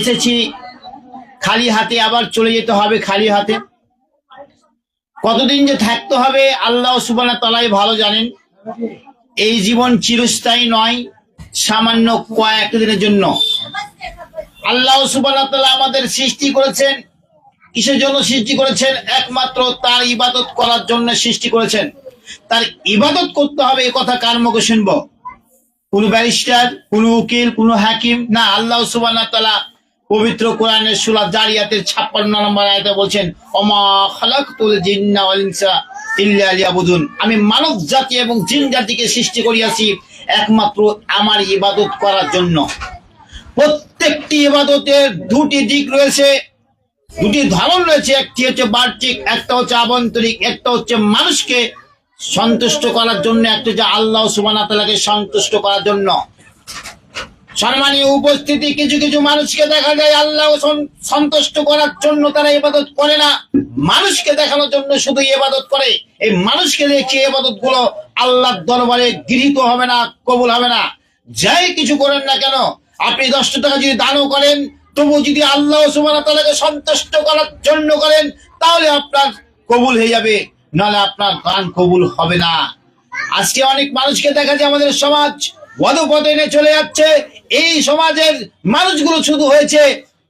এসেছি। খালি হাতে আবার চলে যেতে হবে, খালি হাতে। কতদিন যে থাকতে হবে, আল্লাহ সুবানা তালাই ভালো জানেন। এই জীবন চিরস্থায়ী নয়, সামান্য কয়েক দিনের জন্য। আল্লাহ সুবানা তালা আমাদের সৃষ্টি করেছেন, কিসের জন্য সৃষ্টি করেছেন? একমাত্র তার ইবাদত করার জন্য সৃষ্টি করেছেন। তার ইবাদত করতে হবে, এ কথা কার মুখে শুনব? কোন ব্যারিস্টার, কোন উকিল, কোন হাকিম? না, আল্লাহ সুবাহ তালা পবিত্র কোরআনের সুরা জারিয়াতের ছাপ্পান্ন নম্বর আয়তে বলছেন অমা খালাকুল জিন্না ইনসা ইল্লা লিয়াবুদুন। আমি মানব জাতি এবং জিন জাতিকে সৃষ্টি করিয়াছি একমাত্র আমার ইবাদত করার জন্য। প্রত্যেকটি ইবাদতের দুটি দিক রয়েছে, দুটি ধরন রয়েছে। একটি হচ্ছে বাহ্যিক, একটা হচ্ছে আভ্যন্তরিক একটা হচ্ছে মানুষকে সন্তুষ্ট করার জন্য, একটা হচ্ছে আল্লাহ সুবানা সন্তুষ্ট করার জন্য। সম্মানীয় উপস্থিতি, কিছু কিছু মানুষকে দেখা যায় আল্লাহ সন্তুষ্ট করার জন্য তারা ইবাদত করে না। মানুষকে দেখানোর জন্য শুধু ইবাদত করে। এই মানুষকে দেখে ইবাদতগুলো আল্লাহর দরবারে গৃহীত হবে না, কবুল হবে না। যাই কিছু করেন না কেন, আপনি দশটা টাকা যদি দানও করেন, তবু যদি আল্লাহ তালাকে সন্তুষ্ট করার জন্য করেন, তাহলে আপনার কবুল হয়ে যাবে, নাহলে আপনার গান কবুল হবে না। আজকে অনেক মানুষকে দেখা যায় আমাদের সমাজ পদপদনে চলে যাচ্ছে। এই সমাজের মানুষগুলো শুধু হয়েছে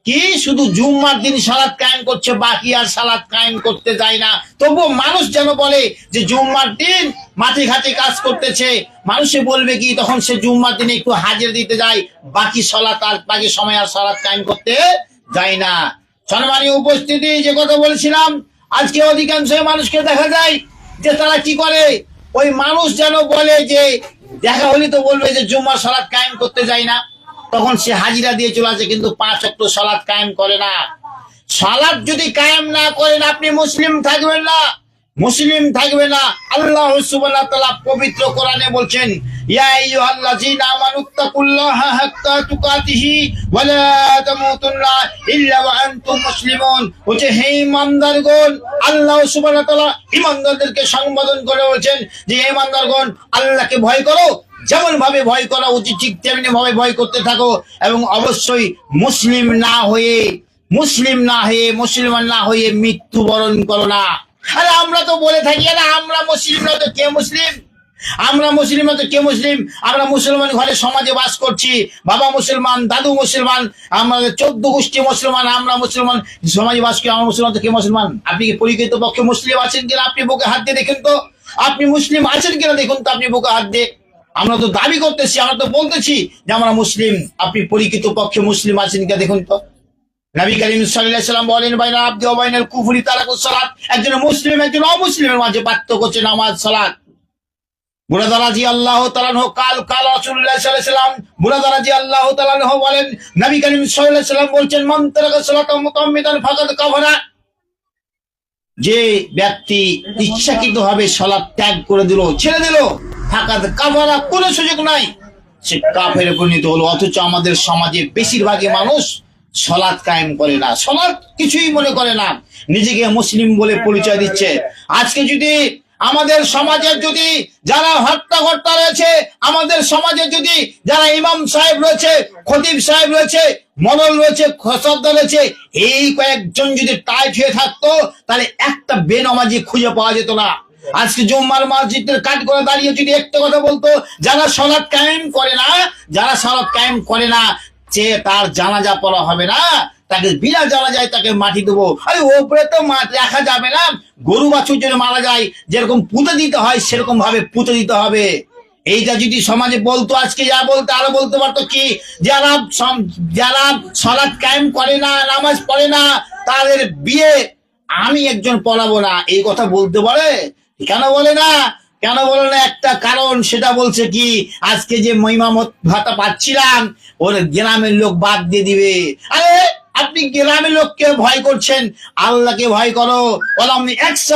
কি? শুধু জুম্মার দিন সালাদ কায়েম করছে, বাকি আর সালাদ কায়েম করতে যায় না। তবুও মানুষ যেন বলে যে জুম্মার দিন মাঠে ঘাটে কাজ করতেছে। মানুষে বলবে কি, তখন সে জুম্মার দিনে একটু হাজির দিতে যায়। বাকি সলাৎ আর বাকি সময় আর সালাদ কায়েম করতে যায় না। সম্মানীয় উপস্থিতি, যে কথা বলেছিলাম, আজকে অধিকাংশ মানুষকে দেখা যায় যে তারা কি করে? ওই মানুষ যেন বলে যে দেখা হলে তো বলবে যে জুম্মার সালাদ কায়েম করতে যায় না। তখন সে হাজিরা দিয়ে চলে আসে, কিন্তু পাঁচ অক্ট সালাদ কায়েম করে না। সালাদ যদি কায়েম না করেন, আপনি মুসলিম থাকবেন না। মুসলিম থাকবে না, আল্লাহ পবিত্র কোরআনে বলছেন আল্লাহকে ভয় করো যেমন ভাবে ভয় করা উচিত, ঠিক তেমনি ভাবে ভয় করতে থাকো এবং অবশ্যই মুসলিম না হয়ে, মুসলিম না হয়ে, মুসলমান না হয়ে মৃত্যুবরণ করো না। আরে আমরা তো বলে থাকি, আরে আমরা মুসলিম না তো কে মুসলিম? আমরা মুসলিম না তো কে মুসলিম? আমরা মুসলমান ঘরে সমাজে বাস করছি, বাবা মুসলমান, দাদু মুসলমান আমাদের চোদ্দ গোষ্ঠী মুসলমান, আমরা মুসলমান, সমাজে বাস করি, আমরা মুসলমান তো কে মুসলমান? আপনি কি পরিচিত পক্ষে মুসলিম আছেন কিনা? আপনি বুকে হাত দিয়ে দেখুন তো। আপনি মুসলিম আছেন কিনা দেখুন তো আপনি বুকে হাত দিয়ে। আমরা তো দাবি করতেছি, আমরা তো বলতেছি যে আমরা মুসলিম। আপনি পরিচিত পক্ষে মুসলিম আছেন কিনা দেখুন তো। নবী করিম সাল্লাম বলেন বাইনা আব্দি ওয়া বাইনাল কুফরি তারাকুস সালাত, একজন মুসলিম, একজন অমুসলিমের মাঝে পার্থক্য হচ্ছে নামাজ, সালাত। বুড়াদারাজি আল্লাহ তালানহ কাল কাল রাসূলুল্লাহ বলেন বলছেন সালাতা ফাকাদ যে ব্যক্তি ইচ্ছাকৃত ভাবে সলাপ ত্যাগ করে দিল, ছেড়ে দিল ফাঁকা কাফারা কোনো সুযোগ নাই। সে কাফের পরিণত হলো, অথচ আমাদের সমাজে বেশিরভাগই মানুষ সলাৎ কায়েম করে না, সলাৎ কিছুই মনে করে না। নিজেকে মুসলিম বলে পরিচয় দিচ্ছে। আজকে যদি আমাদের সমাজের যদি যারা হত্যাকর্তা রয়েছে, আমাদের সমাজে যদি যারা ইমাম সাহেব রয়েছে, খতিব সাহেব রয়েছে মডল রয়েছে খসবদা রয়েছে, এই কয়েকজন যদি টাইট হয়ে থাকতো, তাহলে একটা বেনমাজি খুঁজে পাওয়া যেত না। আজকে জুম্মার মসজিদের কাট করে দাঁড়িয়ে যদি একটা কথা বলতো, যারা সলাদ কায়েম করে না, যারা সলাদ কায়েম করে না যে তার জানাজা পড়া হবে না, তাকে বিনা জানা যায় তাকে মাটি দেবো। আরে ওপরে তো মাটি রাখা যাবে না। গরু বাছুর জন্য মারা যায়, যেরকম পুঁতে দিতে হয়, সেরকম ভাবে পুঁতে দিতে হবে। এইটা যদি সমাজে বলতো, আজকে যা বলতো, আরও বলতে পারতো কি? যারা যারা সলাৎ কায়েম করে না, নামাজ পড়ে না, তাদের বিয়ে আমি একজন পড়াবো না। এই কথা বলতে পারে কেন বলে না? কেন বলে না? একটা কারণ সেটা বলছে কি, আজকে যে মহিমামত ভাতা পাচ্ছিলাম, ওর গ্রামের লোক বাদ দিয়ে দিবে। আরে, আপনি গ্রামের লোককে ভয় করছেন, আল্লাহকে ভয় করো।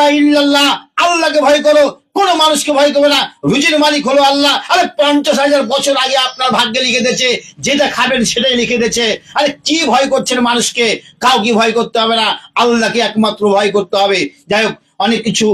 ইল্লাল্লাহ, আল্লাহকে ভয় করো। কোন মানুষকে ভয় করবে না। রুজির মালিক হলো আল্লাহ। আরে, পঞ্চাশ হাজার বছর আগে আপনার ভাগ্যে লিখে দিয়েছে, যেটা খাবেন সেটাই লিখে দিয়েছে। আরে, কি ভয় করছেন মানুষকে? কাউকে ভয় করতে হবে না। আল্লাহকে একমাত্র ভয় করতে হবে। যাই হোক, অনেক কিছু